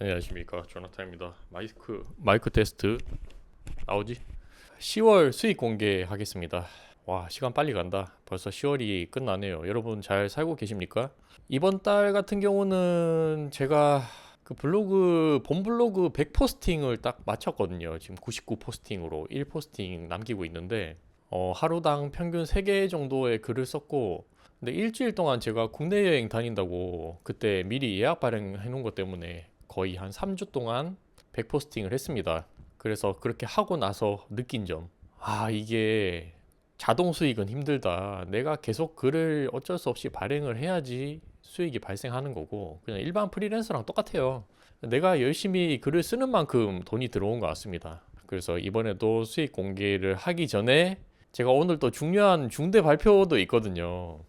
안녕하십니까 조나타입니다. 마이크 마이크 테스트 나오지? 10월 수익 공개하겠습니다. 와 시간 빨리 간다. 벌써 10월이 끝나네요. 여러분 잘 살고 계십니까? 이번 달 같은 경우는 제가 그 블로그 본 블로그 100 포스팅을 딱 마쳤거든요. 지금 99 포스팅으로 1 포스팅 남기고 있는데 어, 하루당 평균 3개 정도의 글을 썼고 근데 일주일 동안 제가 국내 여행 다닌다고 그때 미리 예약 발행해 놓은 것 때문에 거의 한 3주 동안 100 포스팅을 했습니다. 그래서 그렇게 하고 나서 느낀 점. 아, 이게 자동 수익은 힘들다. 내가 계속 글을 어쩔 수 없이 발행을 해야지 수익이 발생하는 거고, 그냥 일반 프리랜서랑 똑같아요. 내가 열심히 글을 쓰는 만큼 돈이 들어온 것 같습니다. 그래서 이번에도 수익 공개를 하기 전에 제가 오늘 또 중요한 중대 발표도 있거든요.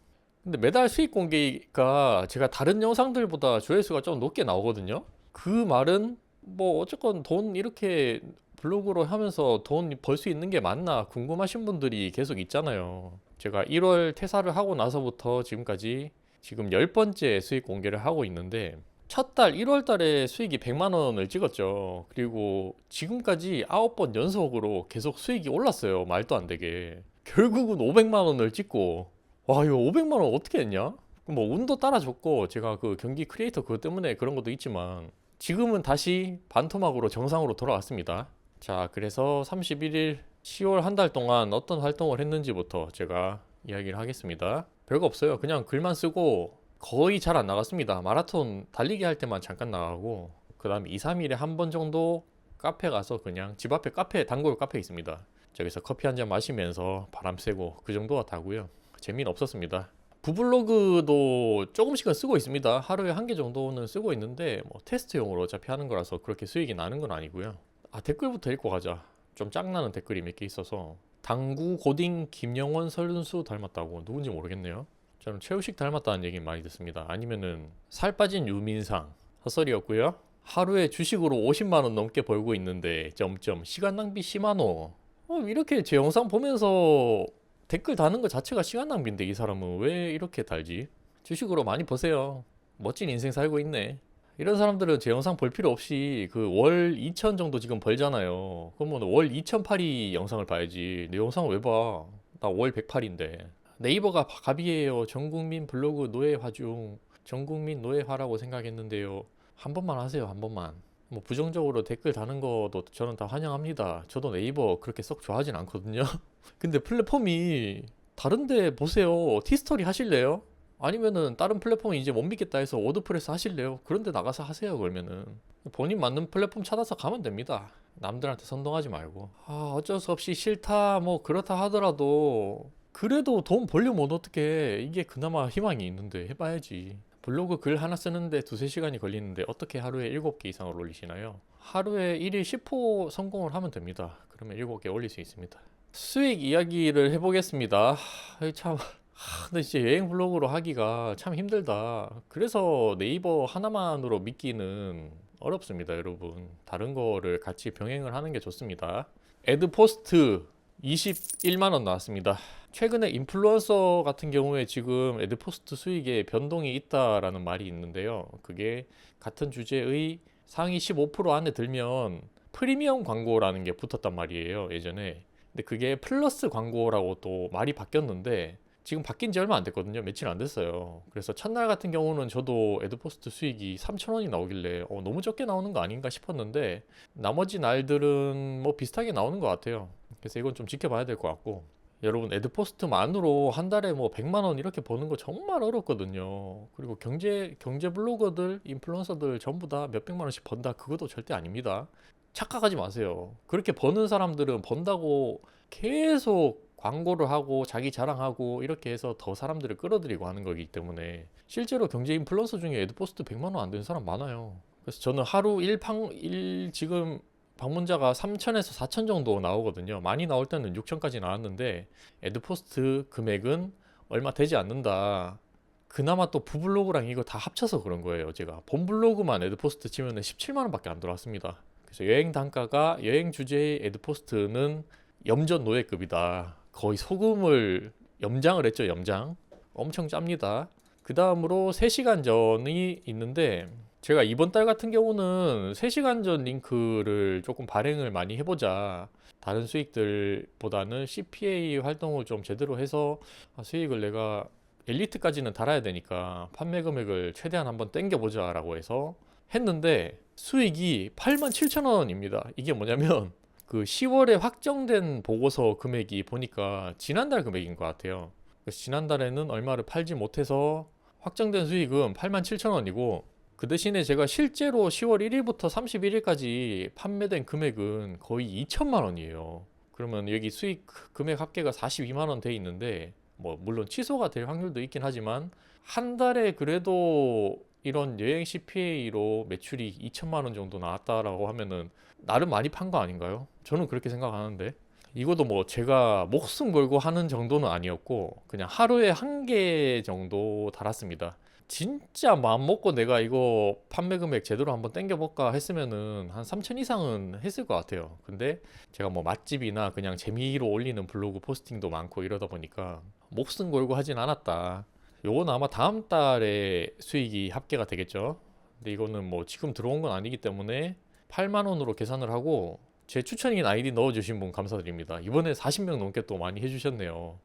근데 매달 수익 공개가 제가 다른 영상들보다 조회수가 좀 높게 나오거든요. 그 말은 뭐 어쨌건 돈 이렇게 블로그로 하면서 돈 벌 수 있는 게 맞나 궁금하신 분들이 계속 있잖아요. 제가 1월 퇴사를 하고 나서부터 지금까지 지금 10번째 수익 공개를 하고 있는데 첫 달 1월 달에 수익이 100만 원을 찍었죠. 그리고 지금까지 9번 연속으로 계속 수익이 올랐어요. 말도 안 되게. 결국은 500만 원을 찍고 와 이거 500만 원 어떻게 했냐? 뭐 운도 따라줬고 제가 그 경기 크리에이터 그것 때문에 그런 것도 있지만 지금은 다시 반토막으로 정상으로 돌아왔습니다. 자, 그래서 31일 10월 한 달 동안 어떤 활동을 했는지부터 제가 이야기를 하겠습니다. 별거 없어요. 그냥 글만 쓰고 거의 잘 안 나갔습니다. 마라톤 달리기 할 때만 잠깐 나가고 그 다음에 2, 3일에 한 번 정도 카페 가서 그냥 집 앞에 카페 단골 카페 있습니다. 저기서 커피 한 잔 마시면서 바람 쐬고 그 정도가 다고요. 재미는 없었습니다. 부블로그도 조금씩은 쓰고 있습니다. 하루에 한 개 정도는 쓰고 있는데 뭐 테스트용으로 어차피 하는 거라서 그렇게 수익이 나는 건 아니고요. 아 댓글부터 읽고 가자. 좀 짱나는 댓글이 몇 개 있어서 당구 고딩 김영원 선수 닮았다고 누군지 모르겠네요. 저는 최우식 닮았다는 얘기 많이 듣습니다. 아니면은 살 빠진 유민상 헛소리였고요. 하루에 주식으로 50만 원 넘게 벌고 있는데 점점 시간 낭비 심하노. 어, 이렇게 제 영상 보면서 댓글 다는 것 자체가 시간 낭비인데 이 사람은 왜 이렇게 달지? 주식으로 많이 버세요. 멋진 인생 살고 있네. 이런 사람들은 제 영상 볼 필요 없이 그 월 2천 정도 지금 벌잖아요. 그러면 월 2,008이 영상을 봐야지. 내 영상을 왜 봐? 나 월 108인데. 네이버가 갑이에요. 전국민 블로그 노예화중. 전국민 노예화라고 생각했는데요. 한 번만 하세요. 한 번만. 뭐 부정적으로 댓글 다는 것도 저는 다 환영합니다. 저도 네이버 그렇게 썩 좋아하진 않거든요. 근데 플랫폼이 다른데 보세요. 티스토리 하실래요? 아니면은 다른 플랫폼 이제 못 믿겠다 해서 워드프레스 하실래요? 그런데 나가서 하세요. 그러면은 본인 맞는 플랫폼 찾아서 가면 됩니다. 남들한테 선동하지 말고. 아, 어쩔 수 없이 싫다 뭐 그렇다 하더라도 그래도 돈 벌려면 어떡해. 이게 그나마 희망이 있는데 해봐야지. 블로그 글 하나 쓰는데 두세 시간이 걸리는데 어떻게 하루에 7개 이상을 올리시나요? 하루에 1일 10호 성공을 하면 됩니다. 그러면 7개 올릴 수 있습니다. 수익 이야기를 해보겠습니다. 하, 참, 하, 근데 진짜 여행 블로그로 하기가 참 힘들다. 그래서 네이버 하나만으로 믿기는 어렵습니다, 여러분. 다른 거를 같이 병행을 하는 게 좋습니다. 애드 포스트 21만 원 나왔습니다. 최근에 인플루언서 같은 경우에 지금 애드 포스트 수익에 변동이 있다라는 말이 있는데요. 그게 같은 주제의 상위 15% 안에 들면 프리미엄 광고라는 게 붙었단 말이에요. 예전에. 근데 그게 플러스 광고라고 또 말이 바뀌었는데 지금 바뀐 지 얼마 안 됐거든요. 며칠 안 됐어요. 그래서 첫날 같은 경우는 저도 애드포스트 수익이 3,000원이 나오길래 어, 너무 적게 나오는 거 아닌가 싶었는데 나머지 날들은 뭐 비슷하게 나오는 것 같아요. 그래서 이건 좀 지켜봐야 될 것 같고 여러분 애드포스트만으로 한 달에 뭐 100만 원 이렇게 버는 거 정말 어렵거든요. 그리고 경제 경제 블로거들, 인플루언서들 전부 다 몇백만 원씩 번다 그것도 절대 아닙니다. 착각하지 마세요. 그렇게 버는 사람들은 번다고 계속 광고를 하고 자기 자랑하고 이렇게 해서 더 사람들을 끌어들이고 하는 거기 때문에 실제로 경제 인플루언서 중에 애드포스트 100만 원 안 되는 사람 많아요. 그래서 저는 하루 1방 1 지금 방문자가 3천에서 4천 정도 나오거든요. 많이 나올 때는 6천까지 나왔는데 애드포스트 금액은 얼마 되지 않는다. 그나마 또 부블로그랑 이거 다 합쳐서 그런 거예요. 제가 본 블로그만 애드포스트 치면 17만 원밖에 안 들어왔습니다. 그래서 여행 단가가 여행 주제의 애드포스트는 염전 노예급이다. 거의 소금을 염장을 했죠. 염장. 엄청 짭니다. 그 다음으로 3시간 전이 있는데 제가 이번 달 같은 경우는 3시간 전 링크를 조금 발행을 많이 해보자. 다른 수익들보다는 CPA 활동을 좀 제대로 해서 아, 수익을 내가 엘리트까지는 달아야 되니까 판매 금액을 최대한 한번 땡겨보자 라고 해서 했는데 수익이 87,000원입니다. 이게 뭐냐면 그 10월에 확정된 보고서 금액이 보니까 지난달 금액인 것 같아요. 그래서 지난달에는 얼마를 팔지 못해서 확정된 수익은 87,000원이고 그 대신에 제가 실제로 10월 1일부터 31일까지 판매된 금액은 거의 2천만 원이에요. 그러면 여기 수익 금액 합계가 42만 원 돼 있는데 뭐 물론 취소가 될 확률도 있긴 하지만 한 달에 그래도 이런 여행 CPA로 매출이 2천만 원 정도 나왔다라고 하면은 나름 많이 판 거 아닌가요? 저는 그렇게 생각하는데 이것도 뭐 제가 목숨 걸고 하는 정도는 아니었고 그냥 하루에 한 개 정도 달았습니다. 진짜 마음 먹고 내가 이거 판매 금액 제대로 한번 땡겨볼까 했으면은 한 3천 이상은 했을 것 같아요. 근데 제가 뭐 맛집이나 그냥 재미로 올리는 블로그 포스팅도 많고 이러다 보니까 목숨 걸고 하진 않았다. 요건 아마 다음 달에 수익이 합계가 되겠죠. 근데 이거는 뭐 지금 들어온 건 아니기 때문에 8만 원으로 계산을 하고 제 추천인 아이디 넣어주신 분 감사드립니다. 이번에 40명 넘게 또 많이 해주셨네요.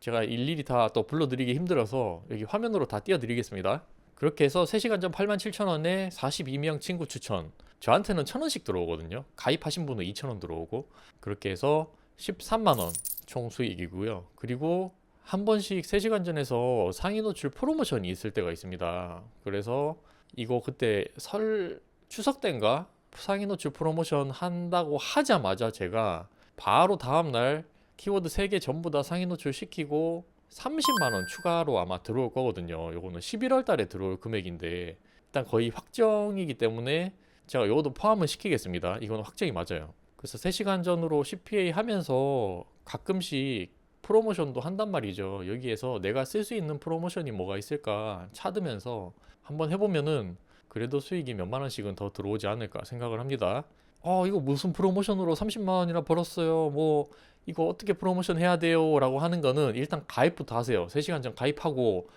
제가 일일이 다 또 불러드리기 힘들어서 여기 화면으로 다 띄워드리겠습니다. 그렇게 해서 3시간 전 87,000원에 42명 친구 추천. 저한테는 1,000원씩 들어오거든요. 가입하신 분은 2,000원 들어오고. 그렇게 해서 13만 원 총 수익이고요. 그리고 한 번씩 3시간 전에서 상위 노출 프로모션이 있을 때가 있습니다. 그래서 이거 그때 설 추석 때인가 상위 노출 프로모션 한다고 하자마자 제가 바로 다음 날 키워드 3개 전부 다 상위 노출 시키고 30만 원 추가로 아마 들어올 거거든요. 요거는 11월 달에 들어올 금액인데 일단 거의 확정이기 때문에 제가 요것도 포함을 시키겠습니다. 이건 확정이 맞아요. 그래서 3시간 전으로 CPA 하면서 가끔씩 프로모션도 한단 말이죠. 여기에서 내가 쓸 수 있는 프로모션이 뭐가 있을까 찾으면서 한번 해보면은 그래도 수익이 몇만 원씩은 더 들어오지 않을까 생각을 합니다. 어, 이거 무슨 프로모션으로 30만 원이나 벌었어요. 뭐 이거 어떻게 프로모션 해야 돼요? 라고 하는 거는 일단 가입부터 하세요. 3시간 전 가입하고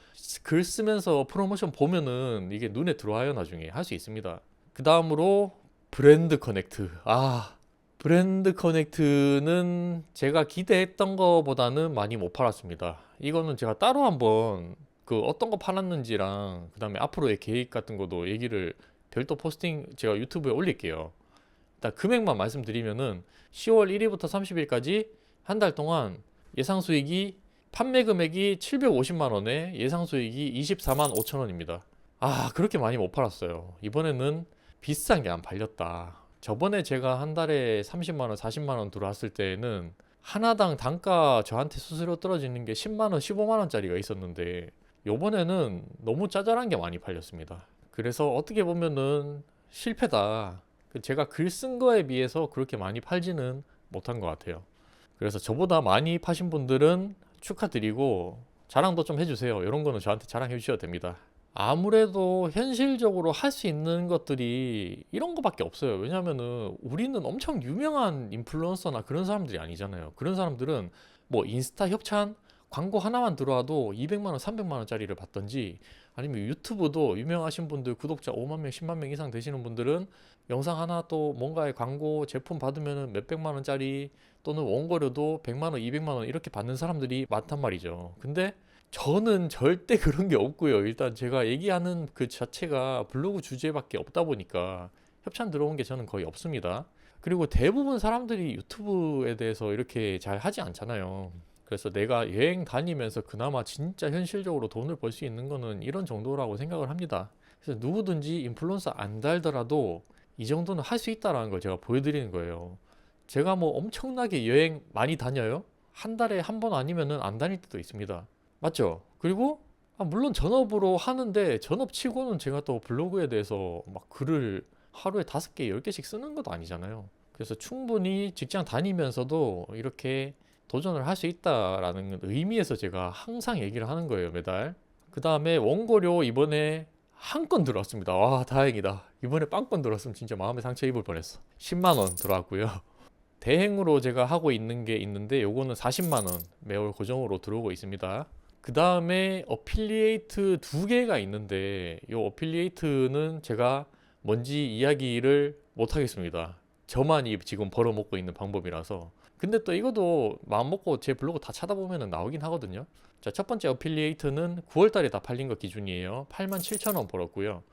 글 쓰면서 프로모션 보면은 이게 눈에 들어와요. 나중에 할 수 있습니다. 그 다음으로 브랜드 커넥트. 아, 브랜드 커넥트는 제가 기대했던 것보다는 많이 못 팔았습니다. 이거는 제가 따로 한번 그 어떤 거 팔았는지랑 그 다음에 앞으로의 계획 같은 것도 얘기를 별도 포스팅 제가 유튜브에 올릴게요. 일단 금액만 말씀드리면은 10월 1일부터 30일까지 한 달 동안 예상 수익이 판매 금액이 750만 원에 예상 수익이 24만 5천 원입니다. 아 그렇게 많이 못 팔았어요. 이번에는 비싼 게 안 팔렸다. 저번에 제가 한 달에 30만 원, 40만 원 들어왔을 때는 하나당 단가 저한테 수수료 떨어지는 게 10만 원, 15만 원짜리가 있었는데 요번에는 너무 짜잘한 게 많이 팔렸습니다. 그래서 어떻게 보면은 실패다. 그 제가 글 쓴 거에 비해서 그렇게 많이 팔지는 못한 것 같아요. 그래서 저보다 많이 파신 분들은 축하드리고 자랑도 좀 해주세요. 이런 거는 저한테 자랑해 주셔도 됩니다. 아무래도 현실적으로 할 수 있는 것들이 이런 거밖에 없어요. 왜냐면은 우리는 엄청 유명한 인플루언서나 그런 사람들이 아니잖아요. 그런 사람들은 뭐 인스타 협찬 광고 하나만 들어와도 200만 원, 300만 원짜리를 받던지 아니면 유튜브도 유명하신 분들 구독자 5만 명, 10만 명 이상 되시는 분들은 영상 하나 또 뭔가의 광고 제품 받으면은 몇백만 원짜리 또는 원고료도 100만 원, 200만 원 이렇게 받는 사람들이 많단 말이죠. 근데 저는 절대 그런 게 없고요. 일단 제가 얘기하는 그 자체가 블로그 주제밖에 없다 보니까 협찬 들어온 게 저는 거의 없습니다. 그리고 대부분 사람들이 유튜브에 대해서 이렇게 잘 하지 않잖아요. 그래서 내가 여행 다니면서 그나마 진짜 현실적으로 돈을 벌 수 있는 거는 이런 정도라고 생각을 합니다. 그래서 누구든지 인플루언서 안 달더라도 이 정도는 할 수 있다라는 걸 제가 보여드리는 거예요. 제가 뭐 엄청나게 여행 많이 다녀요? 한 달에 한 번 아니면은 안 다닐 때도 있습니다. 맞죠? 그리고 아, 물론 전업으로 하는데 전업 치고는 제가 또 블로그에 대해서 막 글을 하루에 다섯 개, 열 개씩 쓰는 것도 아니잖아요. 그래서 충분히 직장 다니면서도 이렇게 도전을 할 수 있다라는 의미에서 제가 항상 얘기를 하는 거예요, 매달. 그 다음에 원고료 이번에 한 건 들어왔습니다. 와, 다행이다. 이번에 빵건 들어왔으면 진짜 마음에 상처 입을 뻔했어. 10만 원 들어왔고요. 대행으로 제가 하고 있는 게 있는데 요거는 40만 원 매월 고정으로 들어오고 있습니다. 그 다음에 어필리에이트 두 개가 있는데 이 어필리에이트는 제가 뭔지 이야기를 못 하겠습니다. 저만 이 지금 벌어먹고 있는 방법이라서. 근데 또 이것도 마음 먹고 제 블로그 다 찾아보면 나오긴 하거든요. 자, 첫 번째 어필리에이터는 9월 달에 다 팔린 거 기준이에요. 87,000원 벌었고요.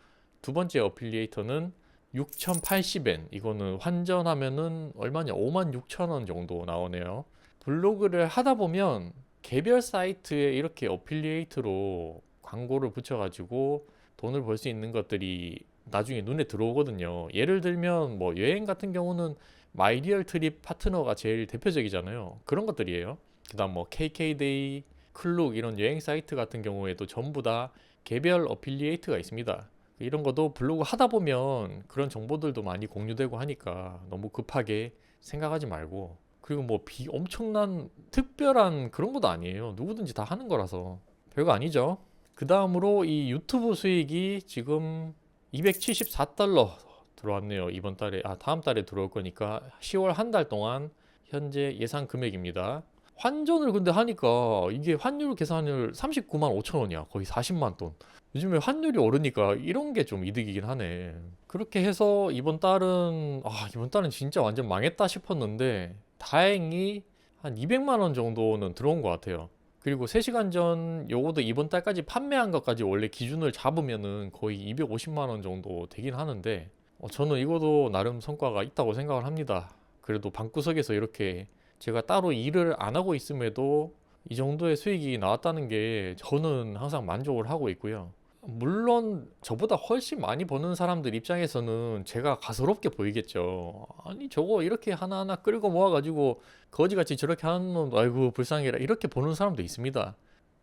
두 번째 어필리에이터는 6,080엔. 이거는 환전하면은 얼마냐? 56,000원 정도 나오네요. 블로그를 하다 보면 개별 사이트에 이렇게 어필리에이트로 광고를 붙여가지고 돈을 벌 수 있는 것들이 나중에 눈에 들어오거든요. 예를 들면 뭐 여행 같은 경우는 마이리얼 트립 파트너가 제일 대표적이잖아요. 그런 것들이에요. 그다음 뭐 KK데이, 클룩 이런 여행 사이트 같은 경우에도 전부 다 개별 어필리에이트가 있습니다. 이런 것도 블로그 하다 보면 그런 정보들도 많이 공유되고 하니까 너무 급하게 생각하지 말고 그리고 뭐 비 엄청난 특별한 그런 것도 아니에요. 누구든지 다 하는 거라서 별거 아니죠. 그 다음으로 이 유튜브 수익이 지금 274달러 들어왔네요. 이번 달에 아 다음 달에 들어올 거니까 10월 한 달 동안 현재 예상 금액입니다. 환전을 근데 하니까 이게 환율 계산을 39만 5천 원이야. 거의 40만 돈. 요즘에 환율이 오르니까 이런 게 좀 이득이긴 하네. 그렇게 해서 이번 달은 아 이번 달은 진짜 완전 망했다 싶었는데 다행히 한 200만 원 정도는 들어온 것 같아요. 그리고 3시간 전 요거도 이번 달까지 판매한 것까지 원래 기준을 잡으면은 거의 250만 원 정도 되긴 하는데 어, 저는 이것도 나름 성과가 있다고 생각을 합니다. 그래도 방구석에서 이렇게 제가 따로 일을 안 하고 있음에도 이 정도의 수익이 나왔다는 게 저는 항상 만족을 하고 있고요. 물론 저보다 훨씬 많이 버는 사람들 입장에서는 제가 가소롭게 보이겠죠. 아니 저거 이렇게 하나하나 끌고 모아가지고 거지같이 저렇게 하는 놈 아이고 불쌍해라 이렇게 보는 사람도 있습니다.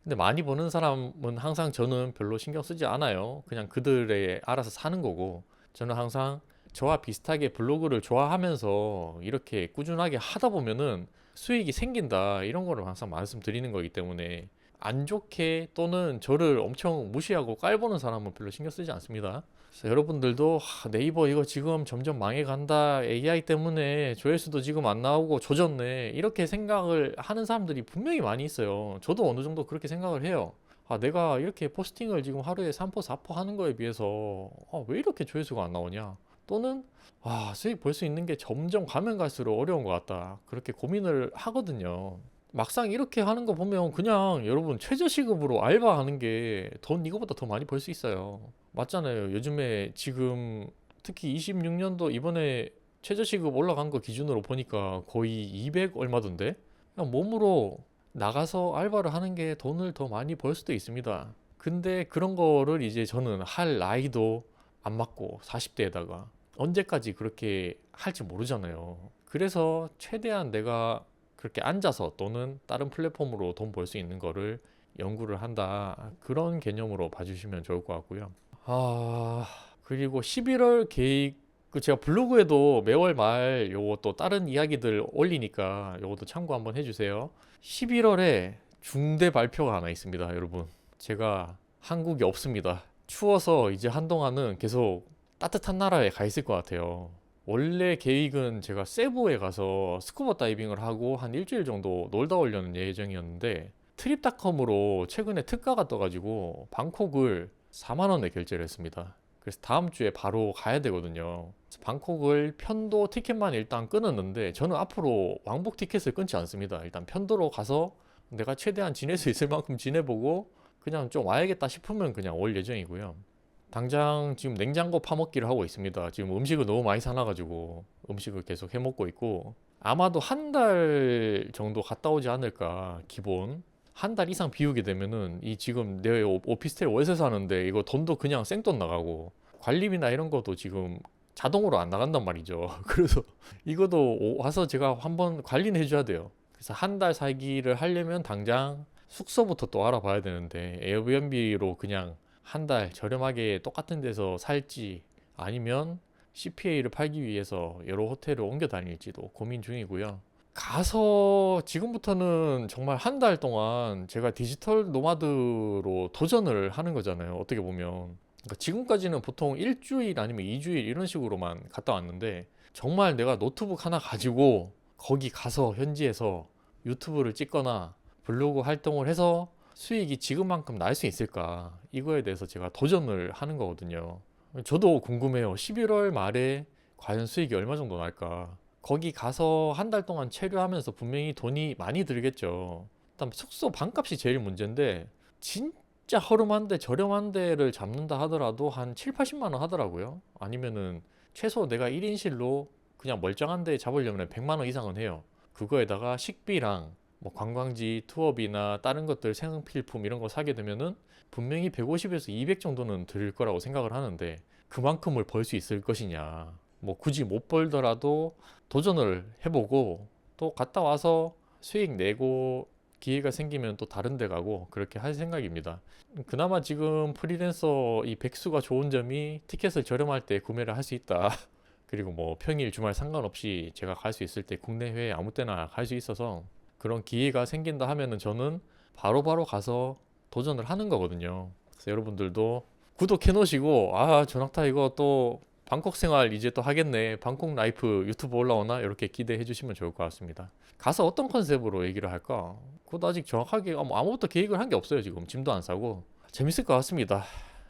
근데 많이 버는 사람은 항상 저는 별로 신경 쓰지 않아요. 그냥 그들의 알아서 사는 거고 저는 항상 저와 비슷하게 블로그를 좋아하면서 이렇게 꾸준하게 하다 보면은 수익이 생긴다 이런 거를 항상 말씀드리는 거기 때문에 안 좋게 또는 저를 엄청 무시하고 깔보는 사람은 별로 신경 쓰지 않습니다. 여러분들도 하, 네이버 이거 지금 점점 망해간다 AI 때문에 조회수도 지금 안 나오고 조졌네 이렇게 생각을 하는 사람들이 분명히 많이 있어요. 저도 어느 정도 그렇게 생각을 해요. 아, 내가 이렇게 포스팅을 지금 하루에 3포, 4포 하는 거에 비해서 아, 왜 이렇게 조회수가 안 나오냐? 또는 아, 수익 볼 수 있는 게 점점 가면 갈수록 어려운 것 같다. 그렇게 고민을 하거든요. 막상 이렇게 하는 거 보면 그냥 여러분 최저시급으로 알바하는 게 돈 이거보다 더 많이 벌 수 있어요. 맞잖아요. 요즘에 지금 특히 26년도 이번에 최저시급 올라간 거 기준으로 보니까 거의 200 얼마던데? 그냥 몸으로 나가서 알바를 하는 게 돈을 더 많이 벌 수도 있습니다. 근데 그런 거를 이제 저는 할 나이도 안 맞고 40대에다가 언제까지 그렇게 할지 모르잖아요. 그래서 최대한 내가 그렇게 앉아서 또는 다른 플랫폼으로 돈 벌 수 있는 거를 연구를 한다. 그런 개념으로 봐주시면 좋을 것 같고요. 아, 그리고 11월 계획, 그 제가 블로그에도 매월 말 요거 또 다른 이야기들 올리니까 요것도 참고 한번 해주세요. 11월에 중대 발표가 하나 있습니다, 여러분. 제가 한국에 없습니다. 추워서 이제 한동안은 계속 따뜻한 나라에 가 있을 것 같아요. 원래 계획은 제가 세부에 가서 스쿠버 다이빙을 하고 한 일주일 정도 놀다 오려는 예정이었는데 트립닷컴으로 최근에 특가가 떠가지고 방콕을 4만 원에 결제를 했습니다. 그래서 다음 주에 바로 가야 되거든요. 방콕을 편도 티켓만 일단 끊었는데 저는 앞으로 왕복 티켓을 끊지 않습니다. 일단 편도로 가서 내가 최대한 지낼 수 있을 만큼 지내보고 그냥 좀 와야겠다 싶으면 그냥 올 예정이고요. 당장 지금 냉장고 파먹기를 하고 있습니다. 지금 음식을 너무 많이 사놔가지고 음식을 계속 해먹고 있고 아마도 한 달 정도 갔다 오지 않을까 기본 한 달 이상 비우게 되면은 이 지금 내 오- 오피스텔 월세 사는데 이거 돈도 그냥 생돈 나가고 관리비나 이런 것도 지금 자동으로 안 나간단 말이죠. 그래서 이것도 오- 와서 제가 한번 관리는 해줘야 돼요. 그래서 한 달 살기를 하려면 당장 숙소부터 또 알아봐야 되는데 에어비앤비로 그냥 한 달 저렴하게 똑같은 데서 살지 아니면 CPA를 팔기 위해서 여러 호텔을 옮겨 다닐지도 고민 중이고요. 가서 지금부터는 정말 한 달 동안 제가 디지털 노마드로 도전을 하는 거잖아요. 어떻게 보면. 그러니까 지금까지는 보통 일주일 아니면 이주일 이런 식으로만 갔다 왔는데 정말 내가 노트북 하나 가지고 거기 가서 현지에서 유튜브를 찍거나 블로그 활동을 해서 수익이 지금만큼 날 수 있을까? 이거에 대해서 제가 도전을 하는 거거든요. 저도 궁금해요. 11월 말에 과연 수익이 얼마 정도 날까? 거기 가서 한 달 동안 체류하면서 분명히 돈이 많이 들겠죠. 일단 숙소 방값이 제일 문제인데 진짜 허름한데 저렴한 데를 잡는다 하더라도 한 7, 80만 원 하더라고요. 아니면은 최소 내가 1인실로 그냥 멀쩡한 데 잡으려면 100만 원 이상은 해요. 그거에다가 식비랑 뭐 관광지 투어비나 다른 것들 생필품 이런 거 사게 되면은 분명히 150에서 200 정도는 들 거라고 생각을 하는데 그만큼을 벌 수 있을 것이냐. 뭐 굳이 못 벌더라도 도전을 해보고 또 갔다 와서 수익 내고 기회가 생기면 또 다른 데 가고 그렇게 할 생각입니다. 그나마 지금 프리랜서 이 백수가 좋은 점이 티켓을 저렴할 때 구매를 할 수 있다. 그리고 뭐 평일 주말 상관없이 제가 갈 수 있을 때 국내외 아무 때나 갈 수 있어서 그런 기회가 생긴다 하면은 저는 바로 바로 가서 도전을 하는 거거든요. 그래서 여러분들도 구독해 놓으시고 아 전학타 이거 또 방콕 생활 이제 또 하겠네. 방콕 라이프 유튜브 올라오나 이렇게 기대해 주시면 좋을 것 같습니다. 가서 어떤 컨셉으로 얘기를 할까? 그것도 아직 정확하게 뭐 아무것도 계획을 한 게 없어요 지금 짐도 안 싸고 재밌을 것 같습니다.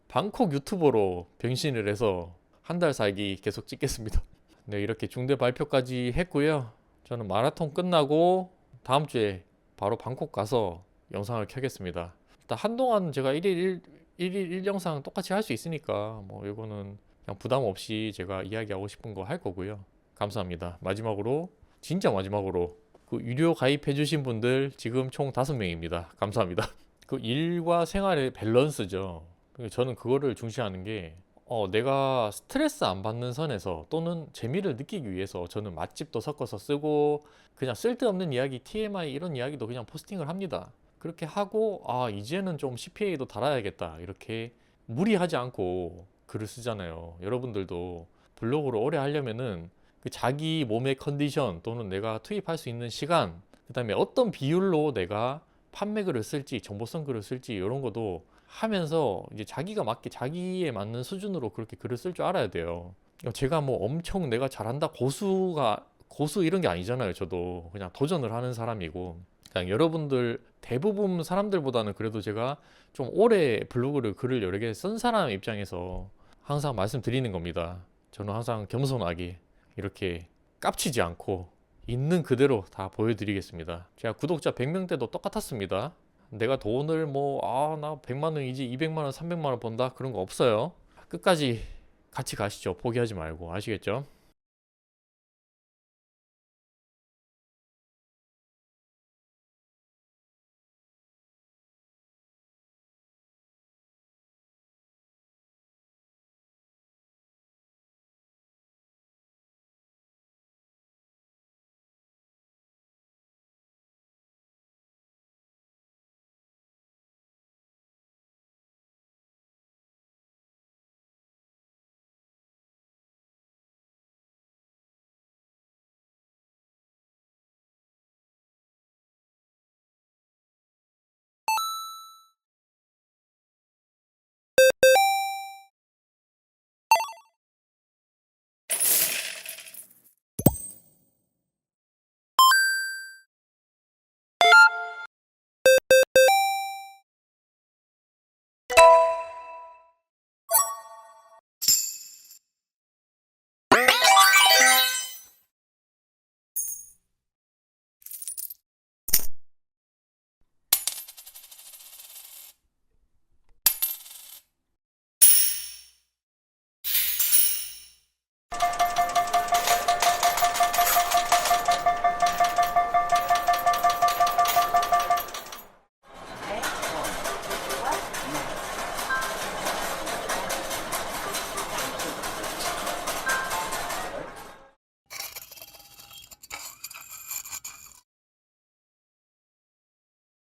방콕 유튜버로 변신을 해서 한 달 살기 계속 찍겠습니다. 네 이렇게 중대 발표까지 했고요. 저는 마라톤 끝나고 다음 주에 바로 방콕 가서 영상을 켜겠습니다. 일단 한동안 제가 1일 1, 1일 1영상 똑같이 할 수 있으니까 뭐 이거는 그냥 부담 없이 제가 이야기하고 싶은 거 할 거고요. 감사합니다. 마지막으로 진짜 마지막으로 그 유료 가입해 주신 분들 지금 총 다섯 명입니다. 감사합니다. 그 일과 생활의 밸런스죠. 저는 그거를 중시하는 게 어, 내가 스트레스 안 받는 선에서 또는 재미를 느끼기 위해서 저는 맛집도 섞어서 쓰고 그냥 쓸데없는 이야기, TMI 이런 이야기도 그냥 포스팅을 합니다. 그렇게 하고 아 이제는 좀 CPA도 달아야겠다 이렇게 무리하지 않고 글을 쓰잖아요. 여러분들도 블로그를 오래 하려면은 그 자기 몸의 컨디션 또는 내가 투입할 수 있는 시간, 그다음에 어떤 비율로 내가 판매글을 쓸지, 정보성 글을 쓸지 이런 것도 하면서 이제 자기가 맞게 자기에 맞는 수준으로 그렇게 글을 쓸 줄 알아야 돼요. 제가 뭐 엄청 내가 잘한다 고수가 고수 이런 게 아니잖아요. 저도 그냥 도전을 하는 사람이고 그냥 여러분들 대부분 사람들보다는 그래도 제가 좀 오래 블로그를 글을 여러 개 쓴 사람 입장에서 항상 말씀드리는 겁니다. 저는 항상 겸손하게 이렇게 깝치지 않고 있는 그대로 다 보여드리겠습니다. 제가 구독자 100명 때도 똑같았습니다. 내가 돈을 뭐, 아, 나 100만 원이지 200만 원, 300만 원 번다? 그런 거 없어요. 끝까지 같이 가시죠. 포기하지 말고. 아시겠죠?